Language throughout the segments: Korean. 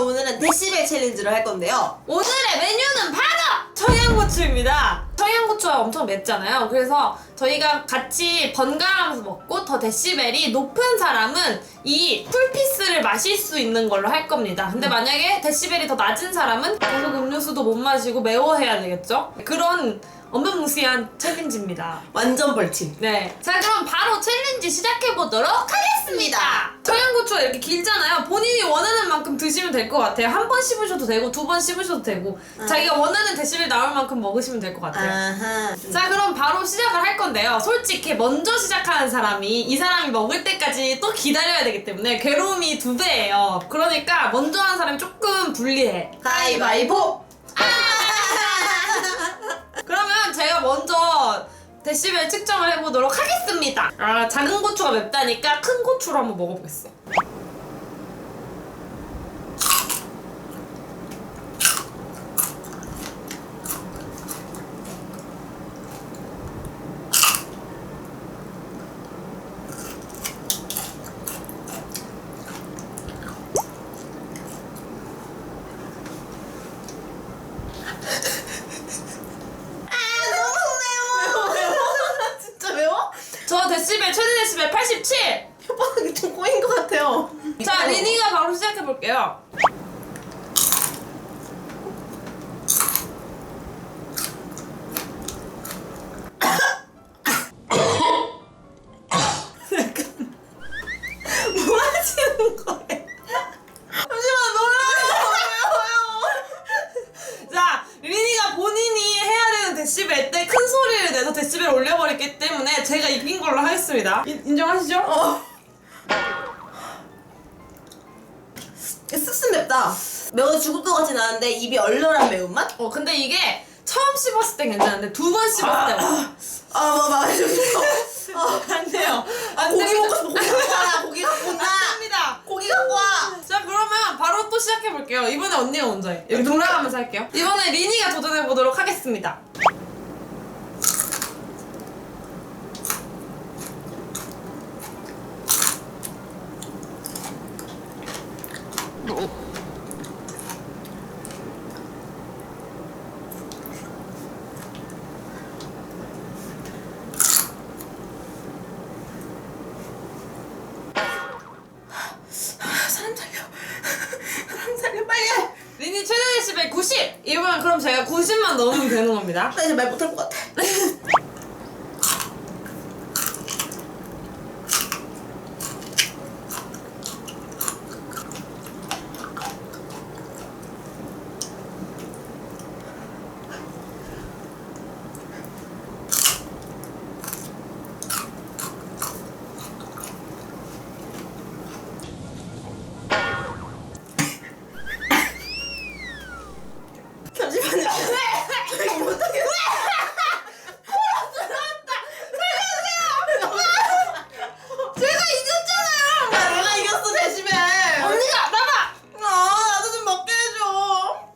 오늘은 데시벨 챌린지를 할 건데요. 오늘의 메뉴는 바로 청양고추입니다. 청양고추가 엄청 맵잖아요. 그래서 저희가 같이 번갈아가면서 먹고 더 데시벨이 높은 사람은 이 풀피스를 마실 수 있는 걸로 할 겁니다. 근데 만약에 데시벨이 더 낮은 사람은 계속 음료수도 못 마시고 매워해야 되겠죠? 그런 어마무시한 챌린지입니다. 완전 벌칙. 네. 자, 그럼 바로 챌린지 시작해보도록 하겠습니다. 청양고추가 이렇게 길잖아요. 본인이 원하는 만큼 드시면 될 것 같아요. 한 번 씹으셔도 되고, 두 번 씹으셔도 되고, 자기가 원하는 데시벨 나올 만큼 먹으시면 될 것 같아요. 아하. 자, 그럼 바로 시작을 할 건데요. 솔직히 먼저 시작하는 사람이 이 사람이 먹을 때까지 또 기다려야 되기 때문에 괴로움이 두 배예요. 그러니까 먼저 하는 사람이 조금 불리해. 가위바위보. 먼저 데시벨 측정을 해보도록 하겠습니다. 아, 작은 고추가 맵다니까 큰 고추로 한번 먹어보겠어. 10에 최대 데시벨 87! 표방이 좀 꼬인 것 같아요. 자, 리니가 바로 시작해볼게요. 인, 인정하시죠? 어. 씁쓸 맵다. 매워 죽을 것 같진 않은데 입이 얼얼한 매운맛? 어, 근데 이게 처음 씹었을 땐 괜찮은데 두 번 씹었을 때 아, 뭐 말해주고 싶어. 아, 안 돼요. 안 고기. 먹고 싶어. 고기 갖고 와. 고기 갖고 온다. 안 됩니다. 고기 갖고 와. 자 그러면 바로 또 시작해 볼게요. 이번에 언니가 먼저 해. 여기 돌아가면서 할게요. 이번에 리니가 도전해 보도록 하겠습니다. 아, 사람 살려. 사람 살려 빨리. 리니 최대 데시벨 90. 이번엔 그럼 제가 90만 넘으면 되는 겁니다. 나 이제 말 못할 것 같아. 잠시만요. 왜? 못하겠어. 제가 이겼잖아요. 야, 내가 이겼어 데시벨. 언니가 나가. 아, 나도 좀 먹게 해줘.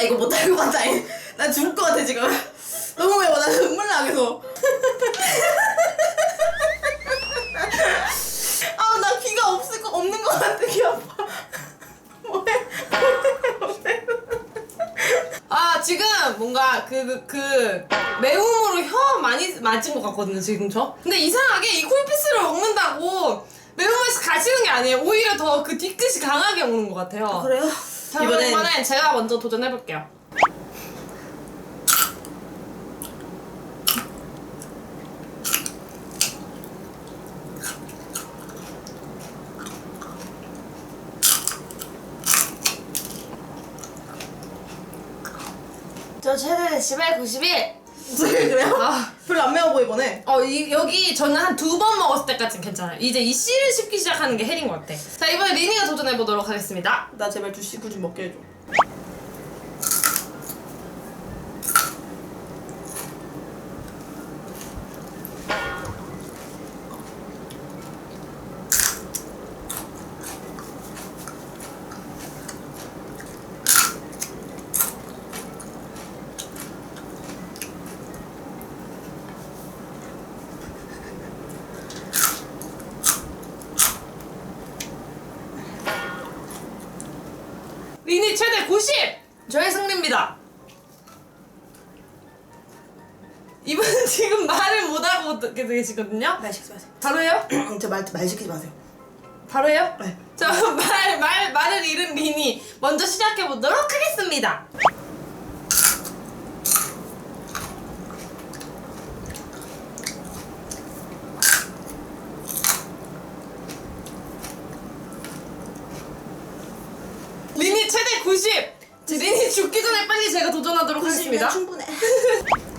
나 이거 것 같아. 나 죽을 것 같아 지금. 너무 매워. 나 눈물 나겠어. 아, 나 귀가 없을 거 없는 것 같아. 귀 아파. 아 지금 뭔가 그그그 매움으로 혀 많이 맞은 것 같거든요 지금 저. 근데 이상하게 이 쿨피스를 먹는다고 매운맛이 가시는 게 아니에요. 오히려 더 그 뒤끝이 강하게 오는 것 같아요. 그래요? 자 이번엔 이번엔 제가 먼저 도전해 볼게요. 저 최대 데시벨 91. 그래요? 아. 별로 안 매워 보이거네. 어, 이, 여기 저는 한 두 번 먹었을 때까지는 괜찮아요. 이제 이 씨를 씹기 시작하는 게 헬인 것 같아. 자, 이번에 리니가 도전해 보도록 하겠습니다. 나 제발 주식구 좀 먹게 해줘. 이분은 지금 말을 못하고 계시거든요. 말 시키지 마세요. 바로 해요? 저말 말 시키지 마세요. 바로 해요? 네. 자, 말, 말, 말을 잃은 리니 먼저 시작해 보도록 하겠습니다. 리니 최대 90! 리니 죽기 전에 빨리 제가 도전하도록 하겠습니다. 충분해.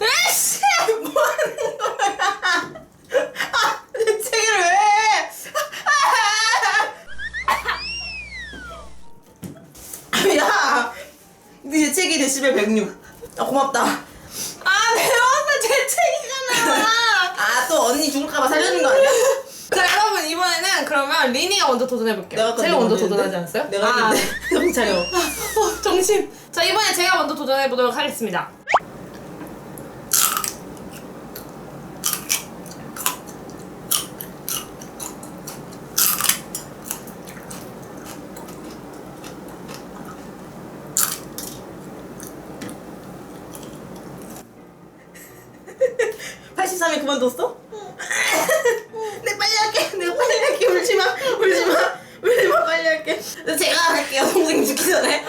에이씨! 뭐 하는 거야? 아, 내 책을 왜? 아, 야, 네 책이 데시벨 106. 아 고맙다. 아, 배웠어! 제 책이잖아! 아 또 언니 죽을까봐 살려준 거 아니야? 자 여러분 이번에는 그러면 리니가 먼저 도전해볼게요 내가 제가 먼저? 도전하지 않았어요? 내가 아, 했는데 정신 차려. 어, 정신 자 이번에 제가 먼저 도전해보도록 하겠습니다 그만뒀어? 내 빨리 할게. 내가 빨리 할게. 울지 마. 울지 마. 울지 마. 빨리 할게. 제가 할게요. 동생 죽기 전에.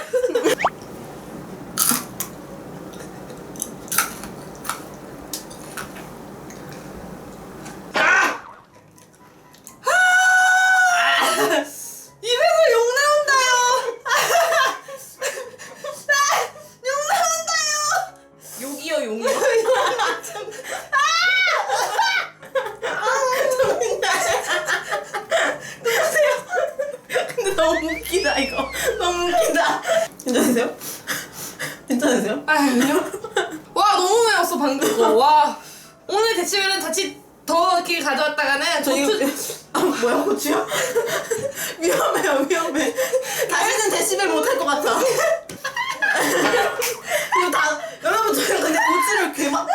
괜찮으세요? 아니요 와 너무 매웠어 방금 거 와 오늘 데치벨은 자칫 더 이렇게 가져왔다가는 저 이거 고추 아 뭐야 고추요? 위험해요 위험해. 다시는 데시벨 못할 것 같아. 이거 다 여러분 저희 근데 고추를 꽤많이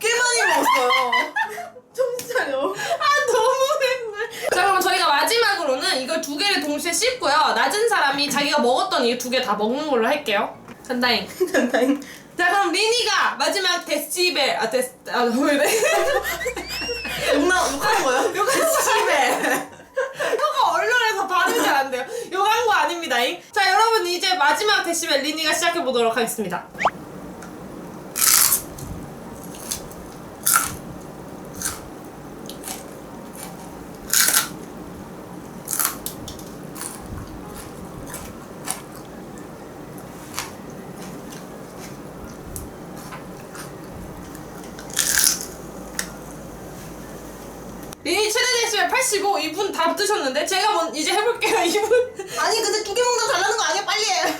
꽤 많이 먹었어요. 정신 차려. 아 너무 맵네. 자 그럼 저희가 마지막으로는 이걸 두 개를 동시에 씹고요. 낮은 사람이 자기가 먹었던 이 두 개 다 먹는 걸로 할게요. 간다잉. 단다잉. 자 그럼 리니가 마지막 데시벨 아 데스 아왜 이래? 욕나 욕하는 거예요? 욕하는 데시벨. 혀가 얼얼해서 발음이 잘 안 돼요. 욕한 거 아닙니다잉. 자 여러분 이제 마지막 데시벨 리니가 시작해 보도록 하겠습니다. 185 이분 다 뜨셨는데 제가 뭔 이제 해볼게요 이분. 아니 근데 두 개 먹는 거 달라는 거 아니야? 빨리 해.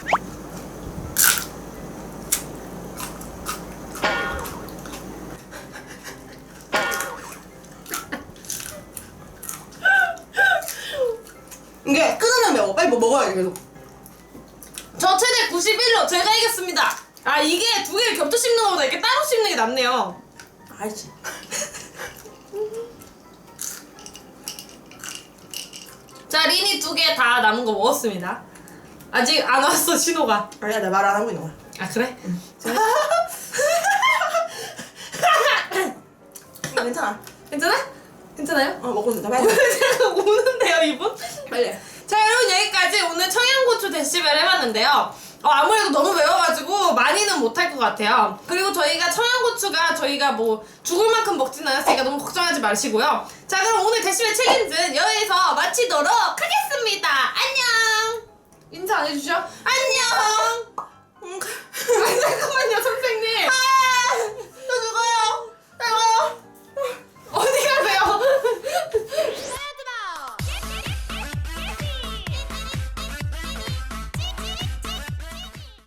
이게 끊으면 매워. 빨리 뭐 먹어야 돼 계속. 저 최대 91로 제가 이겼습니다. 아 이게 두 개를 겹쳐 씹는 거보다 이렇게 따로 씹는 게 낫네요. 알지 자 리니 두 개 다 남은 거 먹었습니다. 아직 안 왔어 신호가. 아니야 나 말 안 하고 있는 거야. 아 그래? 괜찮아. 괜찮아? 괜찮아요? 어 먹고 있다 빨리. 제가 우는데요 이분? 빨리. 자 여러분 여기까지 오늘 청양고추 데시벨 해봤는데요. 어, 아무래도 너무 매워가지고 많이는 못할 것 같아요. 그리고 저희가 청양고추가 저희가 뭐 죽을 만큼 먹진 않았으니까 너무 걱정하지 마시고요. 자 그럼 오늘 데시벨 책임진 여기서 마치도록 하겠습니다. 안녕. 인사 안 해주셔? 아,